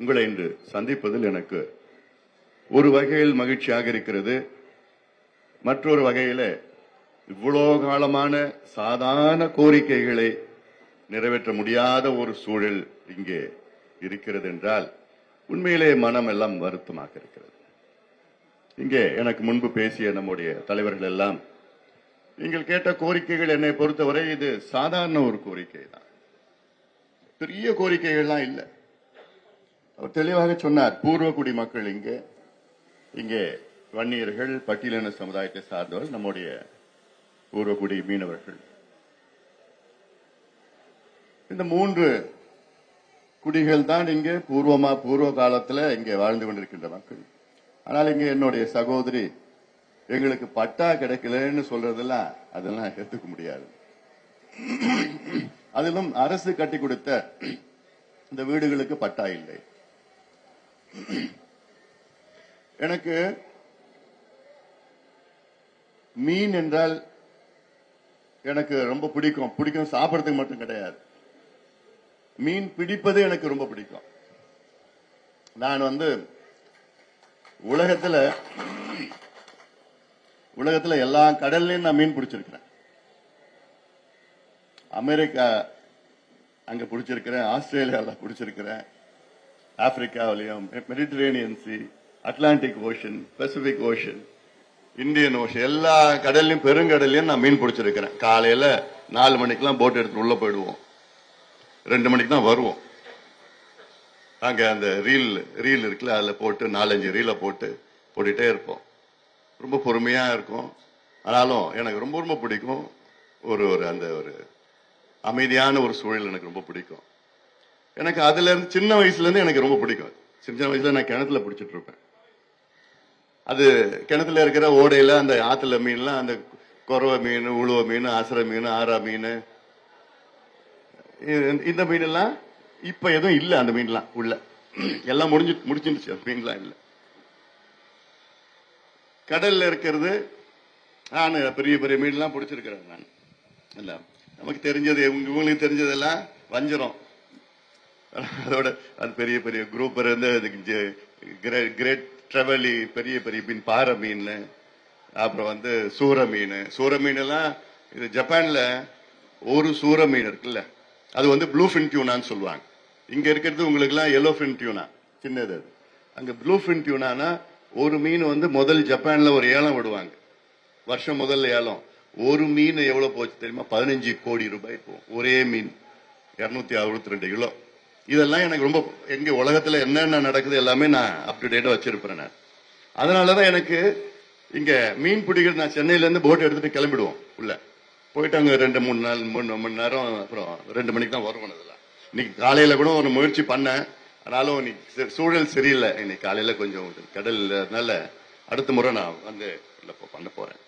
உங்களை இன்று சந்திப்பதில் எனக்கு ஒரு வகையில் மகிழ்ச்சியாக இருக்கிறது. மற்றொரு வகையில இவ்வளோ காலமான சாதாரண கோரிக்கைகளை நிறைவேற்ற முடியாத ஒரு சூழல் இங்கே இருக்கிறது என்றால் உண்மையிலே மனம் எல்லாம் வருத்தமாக இருக்கிறது. இங்கே எனக்கு முன்பு பேசிய நம்முடைய தலைவர்கள் எல்லாம் நீங்கள் கேட்ட கோரிக்கைகள் என்னை பொறுத்தவரை இது சாதாரண ஒரு கோரிக்கை தான் பெரிய கோரிக்கைகள்லாம் இல்லை. அவர் தெளிவாக சொன்னார் பூர்வகுடி மக்கள் இங்கே இங்கே வன்னியர்கள் பட்டியலின சமுதாயத்தை சார்ந்தவர்கள் நம்முடைய பூர்வகுடி மீனவர்கள். இந்த மூன்று குடிகள் தான் இங்கே பூர்வமா பூர்வ காலத்தில் இங்கே வாழ்ந்து கொண்டிருக்கின்ற மக்கள். ஆனால் இங்கே என்னுடைய சகோதரி எங்களுக்கு பட்டா கிடைக்கலன்னு சொல்றதெல்லாம் அதெல்லாம் ஏத்துக்க முடியாது. அதிலும் அரசு கட்டி கொடுத்த இந்த வீடுகளுக்கு பட்டா இல்லை. எனக்கு மீன் என்றால் எனக்கு ரொம்ப பிடிக்கும். பிடிக்கும் சாப்பிடறதுக்கு மட்டும் கிடையாது. மீன் பிடிப்பது எனக்கு ரொம்ப பிடிக்கும். நான் வந்து உலகத்துல உலகத்துல எல்லா கடல்லையும் நான் மீன் பிடிச்சிருக்கிறேன். அமெரிக்கா அங்க பிடிச்சிருக்கிறேன் ஆஸ்திரேலியால பிடிச்சிருக்கிறேன். ஆப்பிரிக்காவிலையும் Mediterranean sea Atlantic ocean Pacific ocean Indian ocean எல்லா கடல்லையும் பெருங்கடல்லையும் நான் மீன் பிடிச்சிருக்கிறேன். காலையில நாலு மணிக்கெல்லாம் போட் எடுத்து உள்ள போயிடுவோம். ரெண்டு மணிக்கு தான் வருவோம். அங்க அந்த ரீல் ரீல் இருக்குல்ல அதுல போட்டு நாலஞ்சு ரீலை போட்டு போட்டுட்டே இருப்போம். ரொம்ப பொறுமையா இருக்கும். ஆனாலும் எனக்கு ரொம்ப ரொம்ப பிடிக்கும். ஒரு ஒரு அந்த ஒரு அமைதியான ஒரு சூழல் எனக்கு ரொம்ப பிடிக்கும். எனக்கு அதுல இருந்து சின்ன வயசுல இருந்து எனக்கு ரொம்ப பிடிக்கும். சின்ன வயசுல நான் கிணத்துல பிடிச்சிட்டு இருப்பேன். அது கிணத்துல இருக்கிற ஓடையில அந்த ஆத்துல மீன்லாம் அந்த குறவை மீன் உழுவ மீன் அசர மீன் ஆறா மீன் இந்த- மீனெல்லாம் மீன் எல்லாம் இப்ப எதுவும் இல்ல அந்த மீன்லாம் உள்ள. எல்லாம் முடிஞ்சு முடிச்சிருச்சு அந்த மீன்லாம் இல்ல. கடல்ல இருக்கிறது நான் பெரிய பெரிய மீன்லாம் பிடிச்சிருக்கிறேன் நான். இல்ல நமக்கு தெரிஞ்சது இவங்க- இவங்களுக்கு தெரிஞ்சதெல்லாம் வஞ்சரம். அதோட அது பெரிய பெரிய குரூப் இருந்து கிரேட் ட்ரெவலி பெரிய பெரிய மீன் பாறை மீன் அப்புறம் வந்து சூர மீன். சூர மீன் எல்லாம் இது ஜப்பான்ல ஒரு சூர மீன் இருக்குல்ல அது வந்து ப்ளூ ஃபின் டியூனான்னு சொல்லுவாங்க. இங்க இருக்கிறது உங்களுக்கு எல்லாம் எல்லோ ஃபின் டியூனா சின்னது அது. அங்க ப்ளூ ஃபின் டியூனானா ஒரு மீன் வந்து முதல் ஜப்பான்ல ஒரு ஏலம் விடுவாங்க. வருஷம் முதல்ல ஏலம். ஒரு மீன் எவ்வளவு போச்சு தெரியுமா? பதினஞ்சு கோடி ரூபாய் போகும். ஒரே மீன். இருநூத்தி அறுபத்தி ரெண்டு கிலோ. இதெல்லாம் எனக்கு ரொம்ப எங்க உலகத்துல என்னென்ன நடக்குது எல்லாமே நான் அப் டு டேட்டா வச்சிருப்பேன் நான். அதனாலதான் எனக்கு இங்க மீன் பிடிக்கிறது நான் சென்னையில இருந்து போட் எடுத்துட்டு கிளம்பிடுவோம் உள்ள. போயிட்டு அங்க ரெண்டு மூணு நாள் மூணு மணி நேரம் அப்புறம் ரெண்டு மணிக்கு தான் வருவோம் இதெல்லாம் இன்னைக்கு காலையில கூட ஒரு முயற்சி பண்ணேன். ஆனாலும் இன்னைக்கு சூழல் சரியில்லை. இன்னைக்கு காலையில கொஞ்சம் கடல் அதனால அடுத்த முறை நான் வந்து பண்ண போறேன்.